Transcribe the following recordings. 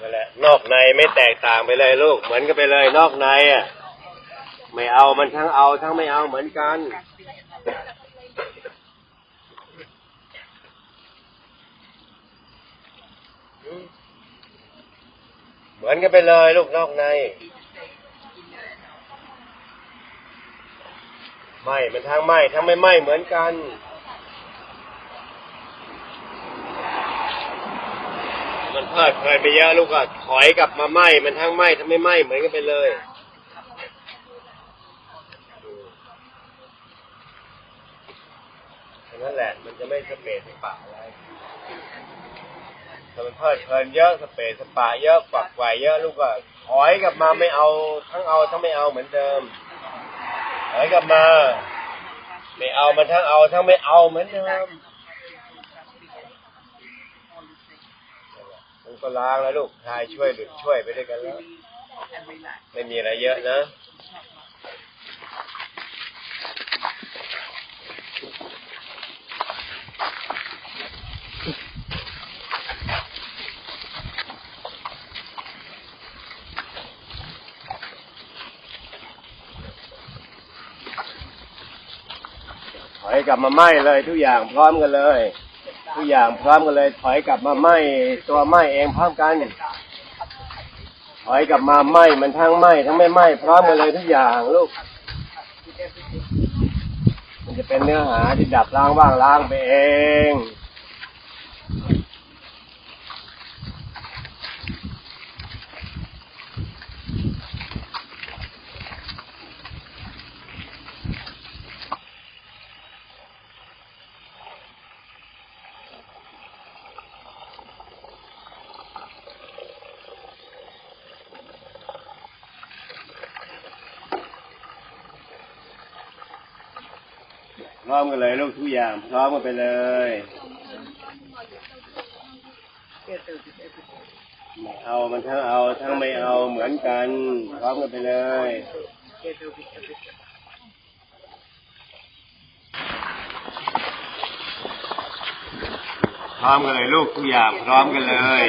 นั่นแหละ นอกในไม่แตกต่างไปเลยลูก เหมือนกันไปเลย นอกในอะ ไม่เอามันทั้งเอาทั้งไม่เอาเหมือนกัน เหมือนกันไปเลย ลูกนอกใน ไม่ มันทั้งไม่ทั้งไม่ไม่เหมือนกัน มัน เพลิดเพลินไปเยอะลูกก็ถอยกลับมาไหมมันทั้งไหมทั้งไม่ไหมเหมือนกันไปเลยฉะนั้นแหละมันจะไม่สเปซสปะอะไรถ้ามันเพลิดเพลินเยอะสเปซสปะเยอะฝักไหวเยอะลูกก็ถอยกลับมาไม่เอา ทั้งเอาทั้งไม่เอาเหมือนเดิมถอยกลับมา ไม่เอามันทั้งเอาทั้งไม่เอาเหมือนเดิม มัน ก็ล้างแล้วลูกชายช่วยหรือช่วยไปด้วยกันแล้ว ไม่มีอะไรเยอะนะถอยกลับมาไหมเลยทุกอย่างพร้อมกันเลย ทุกอย่างพร้อมกันเลย ถอยกลับมาไหมตัวไหมเองพร้อมกัน ถอยกลับมาไหมมันทั้งไหมทั้งไม่ไหมพร้อมกันเลยทุกอย่างลูก มันจะเป็นเนื้อหาที่ดับล้างว่างล้างไปเอง พ ร้อมกันเลยลูกทุกอย่างพร้อมกันไปเลยเอามันทั้งเอาทั้งไม่เอาเหมือนกันพร้อมกันไปเลยพร้อมกันเลยลูกทุกอย่างพร้อมกันเลย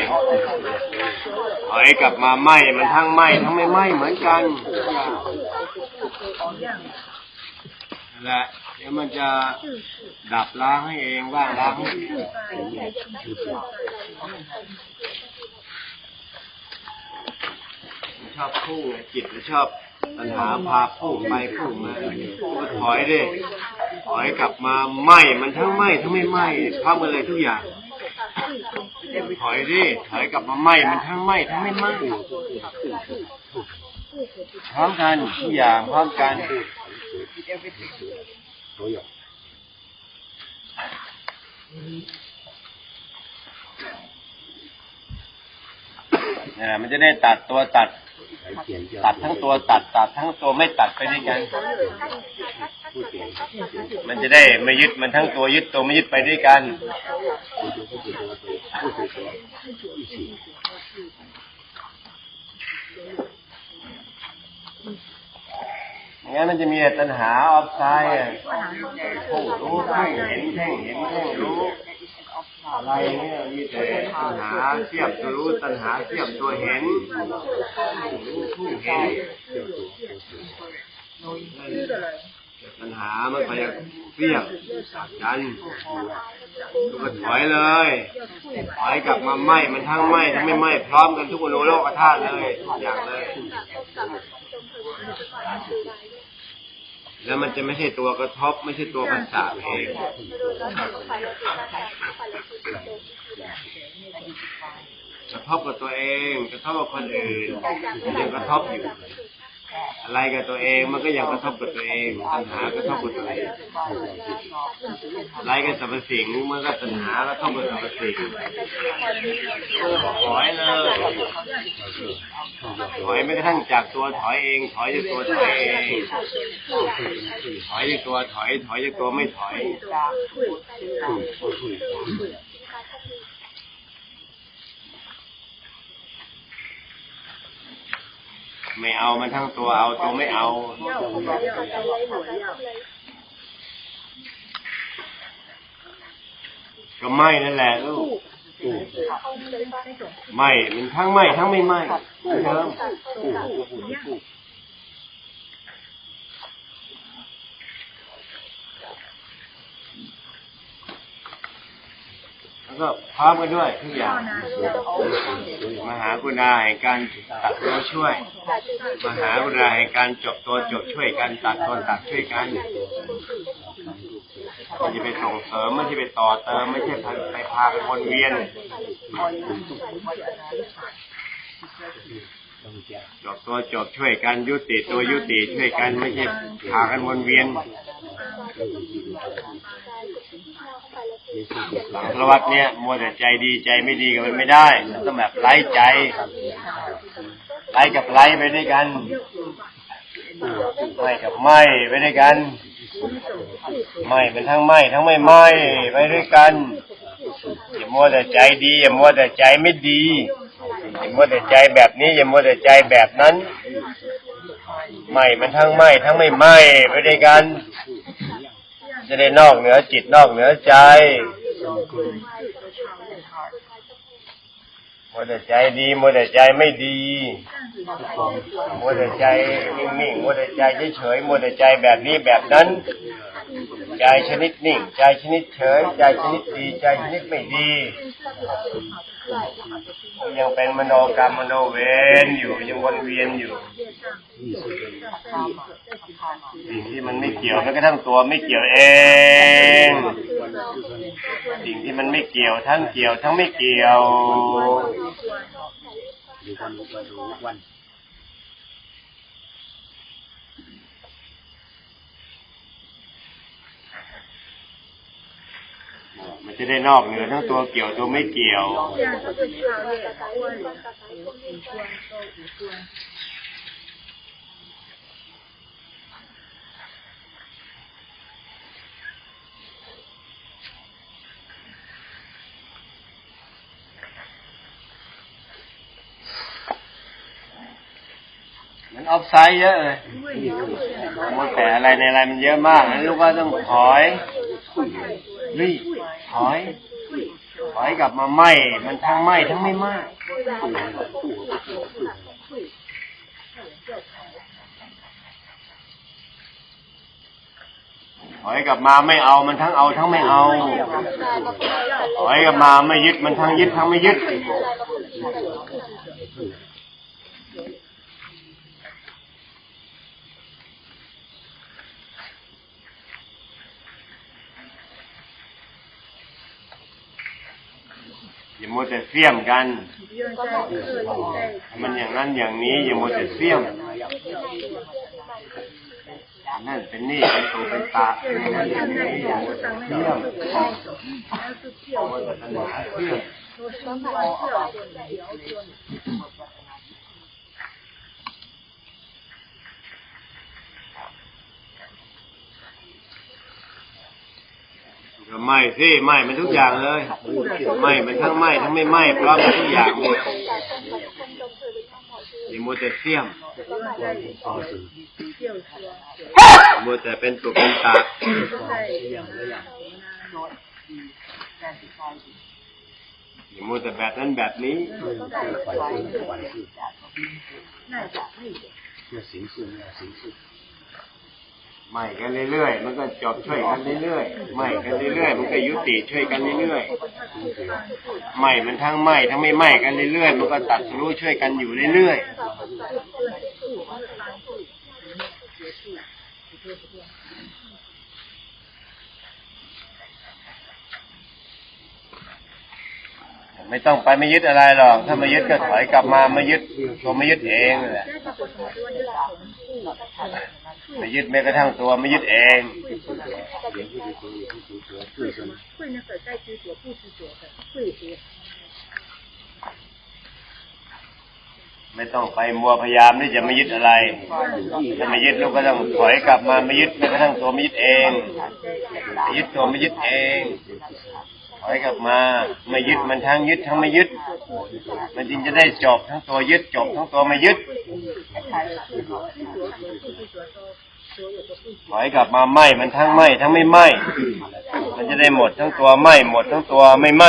ถอยกลับมาไหมมันทั้งไหมทั้งไม่ไหมเหมือนกันนั่นแหละ เดี๋ยวมันจะดับล้างให้เองว่างล้างให้เองชอบพุ่งจิตมันชอบปัญหาพาพุ่งไปพุ่งมาก็ถอยดิถอยกลับมาไหมมันทั้งไหมทั้งไม่ไหมพร้อมกันเลยทุกอย่างถอยดิถอยกลับมาไหมมันทั้งไหมทั้งไม่ไหมพร้อมกันทุกอย่างพร้อมกันเนี่ย มันจะได้ตัดตัวตัด ตัดทั้งตัวตัด ตัดทั้งตัวไม่ตัดไปด้วยกัน มันจะได้ไม่ยึดมันทั้งตัวยึดตัวไม่ยึดไปด้วยกัน งั้นมันจะมีแต่ตัณหาออฟไซด์อะผู้รู้ผู้เห็นแท่งเห็นแท่งรู้ อะไรเนี่ยมีแต่ตัณหาเทียบตัวรู้ตัณหาเทียบตัวเห็นผู้เห็นตัณหามันไปเทียบกันก็ถอยเลยถอยกลับมาไหมมันทั้งไหมทั้งไม่ไหมพร้อมกันทุกอนุโลกธาตุเลยทุกอย่างเลย แล้วมันจะไม่ใช่ตัวกระทบไม่ใช่ตัวปัสสาวะเองกระทบกับตัวเองกระทบกับคนอื่นมันยังกระทบอยู่ อะไรกับตัวเองมันก็ยังกระทบกับตัวเองปัญหากระทบกับตัวเองอะไรกับสรรพสิ่งมันก็ปัญหากระทบกับสรรพสิ่งถอยเลยถอยไม่กระทั่งจากตัวถอยเอง ถอยจากตัวถอยเองถอยจากตัวถอย ถอยจากตัวไม่ถอย ไม่เอามันทั้งตัวเอาตัวไม่เอา ก็ไม่นั่นแหละลูกไหม่มันทั้งไหม่ทั้งไม่ไหม่เหมือนเดิมแล้ว ก็พร้อมกันด้วยทุกอย่างมหากุณาแห่งการตัดแล้วช่วย มหากุณาแห่งการจบตัวจบช่วยกันตัดตนตัดช่วยกันไม่ใช่ไปส่งเสริมไม่ใช่ไปต่อเติม ไม่ใช่ไปพากันวนเวียนจบตัวจบช่วยกันยุติตัวยุติช่วยกันไม่ใช่พากันวนเวียน สังสารวัตเนี่ยมัวแต่ใจดีใจไม่ดีกันมันไม่ได้ต้องแบบไร้ใจไร้กับไร้ไปด้วยกันไม่กับไม่ไปด้วยกัน ไม่เป็นทั้งไม่ทั้งไม่ไม่ไปด้วยกันอย่ามัวแต่ใจดีอย่ามัวแต่ใจไม่ดีอย่ามัวแต่ใจแบบนี้อย่ามัวแต่ใจแบบนั้นไม่มันทั้งไม่ทั้งไม่ไม่ไปด้วยกัน จะได้นอกเหนือจิตนอกเหนือใจมัวแต่ใจดีมัวแต่ใจไม่ดีมัวแต่ใจนิ่งๆมัวแต่ใจเฉยๆมัวแต่ใจแบบนี้แบบนั้น ใจชนิดนิ่ง ใจชนิดเฉย ใจชนิดดี ใจชนิดไม่ดี ยังเป็นมโนกรรมมโนเวรอยู่ยังวนเวียนอยู่สิ่งที่มันไม่เกี่ยวแม้กระทั่งตัวไม่เกี่ยวเอง สิ่งที่มันไม่เกี่ยวทั้งเกี่ยวทั้งไม่เกี่ยว มันจะได้นอกเหนือทั้งตัวเกี่ยวตัวไม่เกี่ยว มันออฟไซด์เยอะเลยมันแต่อะไรในอะไรมันเยอะมากนั้นลูกว่าต้องถอยรีบ ถอยถอยกลับมาไหมมันทั้งไหมทั้งไม่ไหมถอยกลับมาไม่เอามันทั้งเอาทั้งไม่เอาถอยกลับมาไม่ยึดมันทั้งยึดทั้งไม่ยึด มัวแต่เสี่ยมกัน มันอย่างนั้นอย่างนี้อย่ามัวแต่เสี่ยมนั่นเป็นนี่เป็นตูเป็นตาเป็นนั่นเป็นนี่อย่ามัวแต่เสี่ยมมัวแต่ตัณหาเสี่ยม ก็ไม่สิไม่มันทุกอย่างเลยไม่มันทั้งไม่ทั้งไม่ไม่พร้อมกันทุกอย่างเลยอย่ามัวแต่เสี่ยมมัวแต่เป็นตุเป็นตาอย่ามัวแต่แบบนั้นแบบนี้ไม่ ใหม่กันเรื่อยๆ มันก็จบช่วยกันเรื่อยๆไม่กันเรื่อยๆ มันก็ยุติช่วยกันเรื่อยๆไม่มันทั้งไม่ทั้งไม่ไม่กันเรื่อยๆ มันก็ตัดสู้ช่วยกันอยู่เรื่อยๆไม่ต้องไปไม่ยึดอะไรหรอก ถ้าไม่ยึดก็ถอยกลับมาไม่ยึดตัวไม่ยึดเองนั่แหละ ไม่ยึดแม้กระทั่งตัวไม่ยึดเองไม่ต้องไปมัวพยายามที่จะไม่ยึดอะไรจะไม่ยึดลูกก็ต้องถอยกลับมาไม่ยึดแม้กระทั่งตัวไม่ยึดเองยึดตัวไม่ยึดเองถอยกลับมาไม่ยึดมันทั้งยึดทั้งไม่ยึด มันจึงจะได้จบทั้งตัวยึดจบทั้งตัวไม่ยึด ถอยกลับมาไหมมันทั้งไหมทั้งไม่ไหมมันจะได้หมดทั้งตัวไหมหมดทั้งตัวไม่ไหม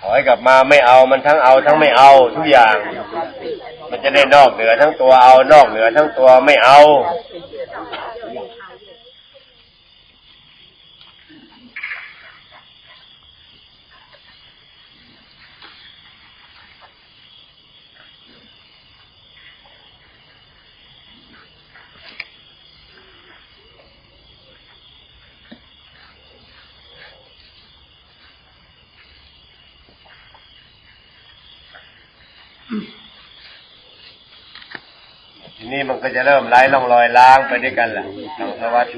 ถอยกลับมาไม่เอามันทั้งเอาทั้งไม่เอาทุกอย่าง มันจะได้นอกเหนือทั้งตัวเอานอกเหนือทั้งตัวไม่เอา ทีนี้มันก็จะเริ่มไล่ล่องรอยล้างไปด้วยกันแหละทางสวัสดิ์